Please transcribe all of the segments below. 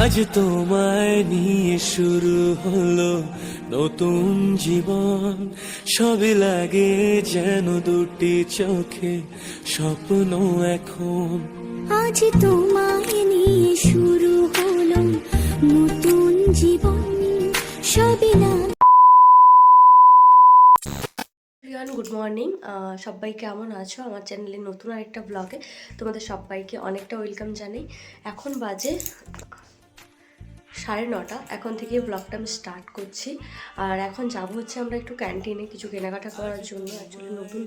আজ তোমায় নিয়ে শুরু হলো নতুন জীবন। সবই লাগে যেন দুটি চোখে স্বপ্ন এখন। আজ তোমায় নিয়ে শুরু হলো নতুন জীবন। সবে প্রিয়ান গুড মর্নিং সবাই কেমন আছো? আমার চ্যানেলে নতুন আরেকটা ব্লগে তোমাদের সবাইকে অনেকটা ওয়েলকাম জানাই। এখন বাজে সাড়ে নটা। এখন থেকে ব্লগটা আমি স্টার্ট করছি। আর এখন যাব হচ্ছে আমরা একটু ক্যান্টিনে কিছু কেনাকাটা করার জন্য। অ্যাকচুয়ালি নতুন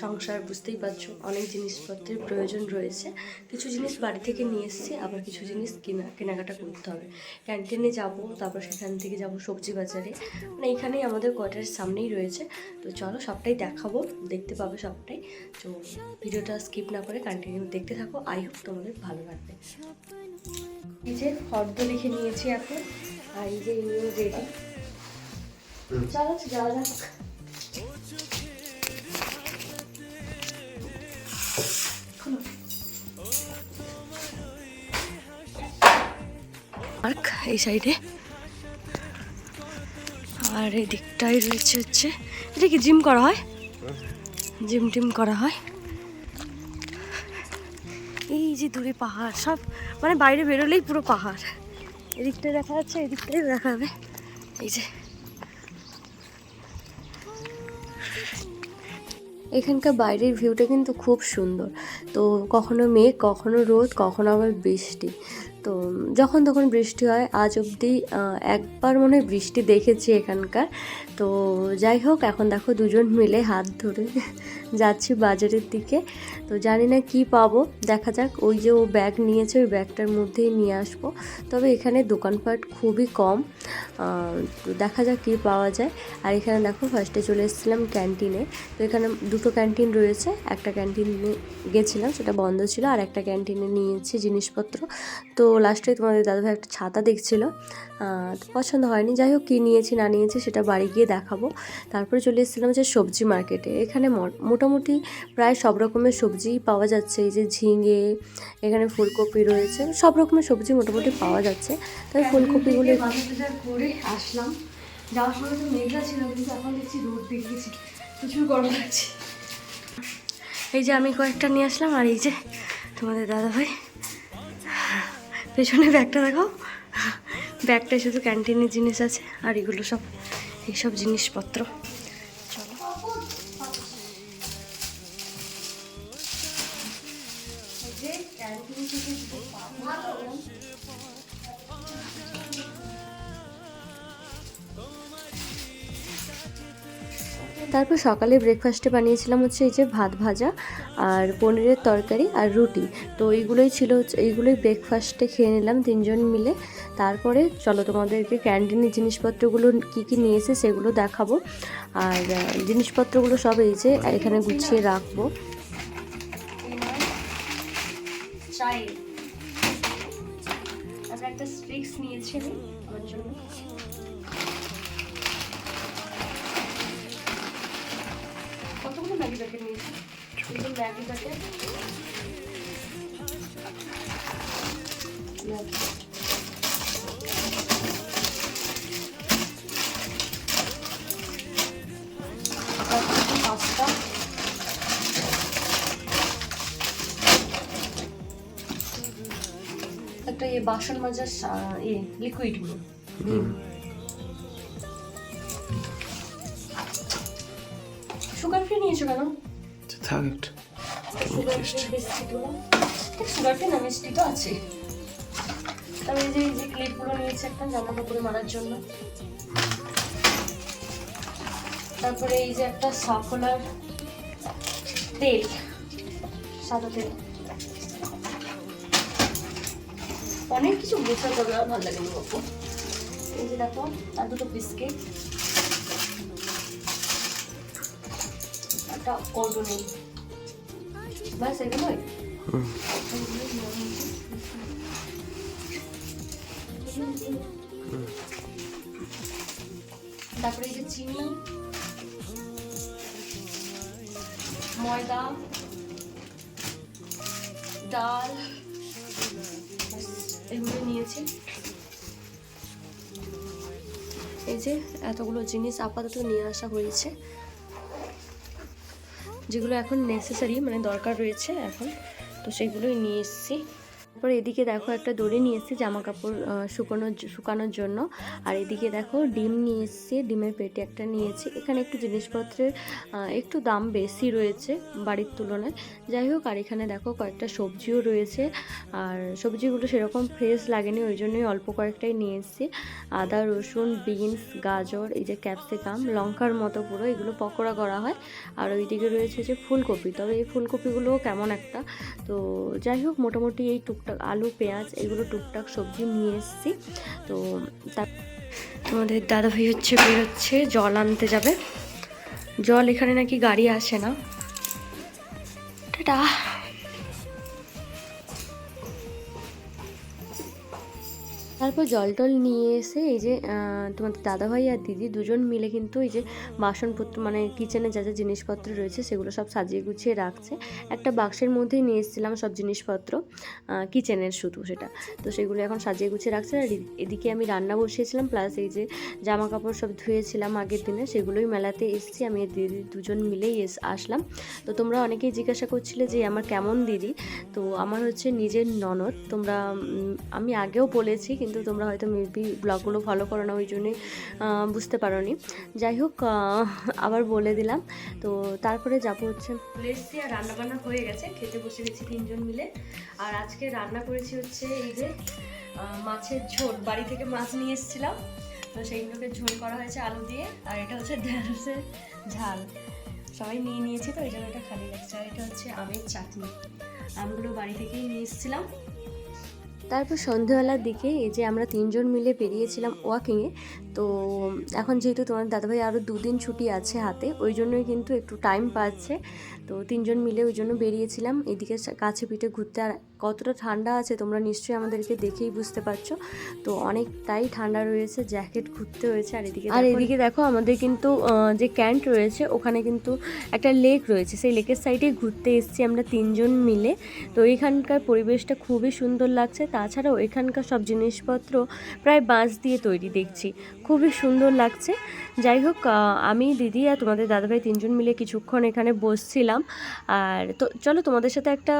সংসার, বুঝতেই পারছ, অনেক জিনিসপত্রের প্রয়োজন রয়েছে। কিছু জিনিস বাড়ি থেকে নিয়ে এসেছি, আবার কিছু জিনিস কেনা, কেনাকাটা করতে হবে। ক্যান্টিনে যাব, তারপর সেখান থেকে যাব সবজি বাজারে। মানে এখানেই আমাদের কোয়ার্টারের সামনেই রয়েছে। তো চলো সবটাই দেখাবো, দেখতে পাবে সবটাই। তো ভিডিওটা স্কিপ না করে কন্টিনিউ দেখতে থাকো। আই হোপ তোমাদের ভালো লাগবে। এই যে ফর্দ লিখে নিয়েছি এখন আর এই যে রেডি চলো যাওয়া যাক। পার্ক এই সাইডে আর এই দিকটাই রয়েছে হচ্ছে এটা কি জিম করা হয়? জিম টিম করা হয়। যে দূরে পাহাড়, সব মানে বাইরে বেরোলেই পুরো পাহাড়। এদিকটা দেখা যাচ্ছে এদিকটাই দেখা যাবে এই যে। এখানকার বাইরের ভিউটা কিন্তু খুব সুন্দর। তো কখনো মেঘ, কখনো রোদ, কখনো আবার বৃষ্টি। তো, যখন তখন বৃষ্টি হয়, আজ অবধি একবার মনে হয় বৃষ্টি দেখেছি এখানকার। তো যাই হোক, এখন দেখো দুজন মিলে হাত ধরে যাচ্ছি বাজারের দিকে। তো জানি না কি পাবো, দেখা যাক, ওই যে ও ব্যাগ নিয়েছে, ওই ব্যাগটার মধ্যেই নিয়ে আসব। তবে এখানে দোকানপাট খুবই কম তো দেখা যাক কী পাওয়া যায়। আর এখানে দেখো ফার্স্টে চলে এসেছিলাম ক্যান্টিনে তো এখানে দুটো ক্যান্টিন রয়েছে, একটা ক্যান্টিনে গেছিলাম, সেটা বন্ধ ছিল, আর একটা ক্যান্টিনে নিয়েছি জিনিসপত্র। তো লাস্টে তোমাদের দাদাভাই একটা ছাতা দেখছিল পছন্দ হয়নি। যাই হোক কী নিয়েছি না নিয়েছি সেটা বাড়ি গিয়ে দেখাবো। তারপরে চলে এসেছিলাম যে সবজি মার্কেটে এখানে মোটামুটি প্রায় সব রকমের সবজিই পাওয়া যাচ্ছে। এই যে ঝিঙে এখানে ফুলকপি রয়েছে সব রকমের সবজি মোটামুটি পাওয়া যাচ্ছে। তাই ফুলকপিগুলো করে আসলাম। যাওয়ার সময় তো মেঘলা ছিল কিন্তু এখন দেখছি রোদ বেরিয়েছে প্রচুর গরম লাগছে। এই যে আমি কয়েকটা নিয়ে আসলাম আর এই যে তোমাদের দাদা ভাই পেছনে ব্যাগটা দেখাও ব্যাগটায় শুধু ক্যান্টিনের জিনিস আছে আর এগুলো সব এইসব জিনিসপত্র। চলো। তারপর সকালে ব্রেকফাস্টে বানিয়েছিলাম হচ্ছে এই যে ভাত ভাজা আর পনিরের তরকারি আর রুটি। তো এইগুলোই ছিল এইগুলোই ব্রেকফাস্টে খেয়ে নিলাম তিনজন মিলে। তারপরে চলো তোমাদেরকে ক্যান্টিনের জিনিসপত্রগুলো কি কি নিয়েছে সেগুলো দেখাবো। আর জিনিসপত্রগুলো সব এই যে এখানে গুছিয়ে রাখব। চাই। একটা স্ট্রিক্স নিয়েছি। আমি আমার জন্য। ম্যাগি প্যাকেট নিয়েছি। দুটো ম্যাগি প্যাকেট। পাস্তা একটা ইয়ে বাসন মাজার ইয়ে লিকুইডগুলো সুগার ফ্রি নিয়েছো কেন? থাক একটু। সুগার ফ্রি বিস্কিটগুলো সুগার ফ্রি না মিষ্টি তো আছে। তবে এই যে এই যে ক্লিপগুলো নিয়েছে একটা জামা কাপড়ে মারার জন্য। তারপরে এই যে একটা সাফলার তেল সাদা তেল। অনেক কিছু হবে আর ভালো লাগে গল্প এই যে দেখো আর দুটো বিস্কিট একটা অর্ডুনি ব্যাস এগুলোই তারপরে এই যে চিনি, ময়দা, ডাল এগুলো নিয়েছি। এই যে এতগুলো জিনিস আপাতত নিয়ে আসা হয়েছে। যেগুলো এখন নেসেসারি মানে দরকার রয়েছে এখন তো সেগুলোই নিয়ে এসেছি। তারপর এদিকে দেখো একটা দড়ি নিয়ে এসেছি জামা কাপড় শুকানোর শুকানোর জন্য। আর এদিকে দেখো ডিম নিয়ে এসেছি, ডিমের পেটে একটা নিয়েছি। এখানে একটু জিনিসপত্রের একটু দাম বেশি রয়েছে বাড়ির তুলনায়। যাই হোক, আর এখানে দেখো কয়েকটা সবজিও রয়েছে। আর সবজিগুলো সেরকম ফ্রেশ লাগেনি, ওই জন্যই অল্প কয়েকটাই নিয়ে এসেছি। আদা, রসুন বিনস গাজর, এই যে ক্যাপসিকাম লঙ্কার মতো পুরো এগুলো পকোড়া করা হয়। আর ওইদিকে রয়েছে যে ফুলকপি, তবে এই ফুলকপিগুলোও কেমন একটা। তো যাই হোক, মোটামুটি এই টুকটাক আলু, পেঁয়াজ এগুলো টুকটাক সবজি নিয়ে এসেছি। তো তার দাদা ভাই হচ্ছে বেরোচ্ছে, জল আনতে যাবে। জল এখানে নাকি গাড়ি আসে না। টাটা। তারপর জল টল নিয়ে এসে এই যে তোমাদের দাদাভাই আর দিদি দুজন মিলে কিন্তু এই যে বাসনপত্র মানে কিচেনে যা যা জিনিসপত্র রয়েছে সেগুলো সব সাজিয়ে গুছিয়ে রাখছে। একটা বাক্সের মধ্যেই নিয়ে এসেছিলাম সব জিনিসপত্র কিচেনের শুধু সেটা। তো সেগুলো এখন সাজিয়ে গুছিয়ে রাখছে আর এদিকে আমি রান্না বসিয়েছিলাম, প্লাস এই যে জামা কাপড় সব ধুয়েছিলাম আগের দিনে, সেগুলোই মেলাতে এসেছি। আমি দিদি দুজন মিলেই এস আসলাম। তো তোমরা অনেকেই জিজ্ঞাসা করছিলে যে, আমার কেমন দিদি? তো আমার হচ্ছে নিজের ননদ। তোমরা আমি আগেও বলেছি কিন্তু তোমরা হয়তো মেবি ব্লগগুলো ফলো করো না ওই জন্যই বুঝতে পারো নি যাই হোক আবার বলে দিলাম। তো তারপরে যাব হচ্ছে এসছি আর রান্না বান্না হয়ে গেছে, খেতে বসে গেছি তিনজন মিলে। আর আজকে রান্না করেছি হচ্ছে এই যে মাছের ঝোল। বাড়ি থেকে মাছ নিয়ে এসেছিলাম। তো সেইগুলোকে ঝোল করা হয়েছে আলু দিয়ে, আর এটা হচ্ছে ঢেঁড়সের ঝাল। সবাই নিয়ে নিয়েছি তো, এই জন্য এটা খালি লাগছে। আর এটা হচ্ছে আমের চাটনি। আমগুলো বাড়ি থেকেই নিয়ে এসেছিলাম। তারপর সন্ধ্যেবেলার দিকে এই যে আমরা তিনজন মিলে বেরিয়েছিলাম ওয়াকিংয়ে তো এখন যেহেতু তোমার দাদাভাই আরও দুদিন ছুটি আছে হাতে ওই জন্যই কিন্তু একটু টাইম পাচ্ছে। তো তিনজন মিলে ওই জন্য বেরিয়েছিলাম। এদিকে কাছে পিঠে ঘুরতে আর কতটা ঠান্ডা আছে তোমরা নিশ্চয়ই আমাদেরকে দেখেই বুঝতে পারছ। তো অনেকটাই ঠান্ডা রয়েছে জ্যাকেট ঘুরতে হয়েছে। আর এদিকে আর এদিকে দেখো আমাদের কিন্তু যে ক্যান্ট রয়েছে ওখানে কিন্তু একটা লেক রয়েছে। সেই লেকের সাইডে ঘুরতে এসেছি আমরা তিনজন মিলে। তো এখানকার পরিবেশটা খুবই সুন্দর লাগছে। তাছাড়াও এখানকার সব জিনিসপত্র প্রায় বাঁশ দিয়ে তৈরি দেখছি। খুবই সুন্দর লাগছে। যাই হোক আমি, দিদি আর তোমাদের দাদাভাই তিনজন মিলে কিছুক্ষণ এখানে বসছিলাম। আর তো, চলো তোমাদের সাথে একটা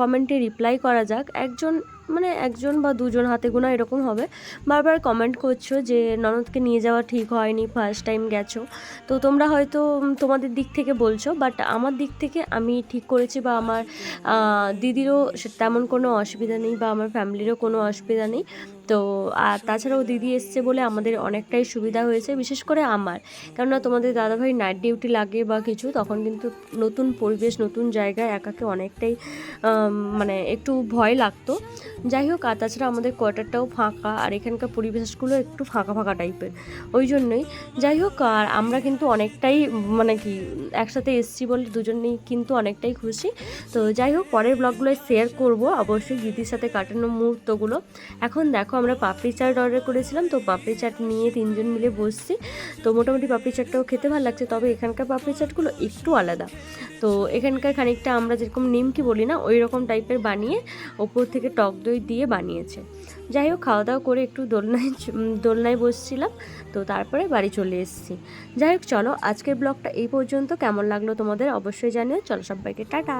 কমেন্টে রিপ্লাই করা যাক। একজন মানে একজন বা দুজন হাতে গোনা এরকম হবে। বারবার কমেন্ট করছ যে, ননদকে নিয়ে যাওয়া ঠিক হয়নি ফার্স্ট টাইম গেছো। তো তোমরা হয়তো তোমাদের দিক থেকে বলছো বাট আমার দিক থেকে আমি ঠিক করেছি বা আমার দিদিরও তেমন কোনো অসুবিধা নেই বা আমার ফ্যামিলিরও কোনো অসুবিধা নেই। তো আর তাছাড়াও দিদি এসছে বলে আমাদের অনেকটাই সুবিধা হয়েছে, বিশেষ করে আমার। কেননা তোমাদের দাদাভাই নাইট ডিউটি লাগে বা কিছু, তখন কিন্তু নতুন পরিবেশ, নতুন জায়গায় একাকে অনেকটাই মানে একটু ভয় লাগতো। যাই হোক আর তাছাড়া আমাদের কোয়ার্টারটাও ফাঁকা, আর এখানকার পরিবেশগুলো একটু ফাঁকা ফাঁকা টাইপের। ওই জন্যই যাই হোক আর আমরা কিন্তু অনেকটাই মানে কি, একসাথে এসছি বলে দুজনেই কিন্তু অনেকটাই খুশি। তো যাই হোক পরের ব্লগগুলোয় শেয়ার করব। অবশ্যই দিদির সাথে কাটানো মুহূর্তগুলো। এখন দেখো, আমরা পাপড়ি চাট অর্ডার করেছিলাম, তো পাপড়ি চাট নিয়ে তিনজন মিলে বসছি। তো মোটামুটি পাপড়ি চাটটাও খেতে ভালো লাগছে, তবে এখানকার পাপড়ি চাটগুলো একটু আলাদা। তো এখানকার খানিকটা আমরা যেরকম নিমকি বলি না ওই রকম টাইপের বানিয়ে ওপর থেকে টক দই দিয়ে বানিয়েছে। যাই হোক খাওয়া দাওয়া করে একটু দোলনায় দোলনায় বসছিলাম, তো তারপরে বাড়ি চলে এসেছি। যাই হোক, চলো আজকের ব্লগটা এই পর্যন্ত। কেমন লাগল তোমাদের অবশ্যই জানিও। চলো সবাইকে, টাটা!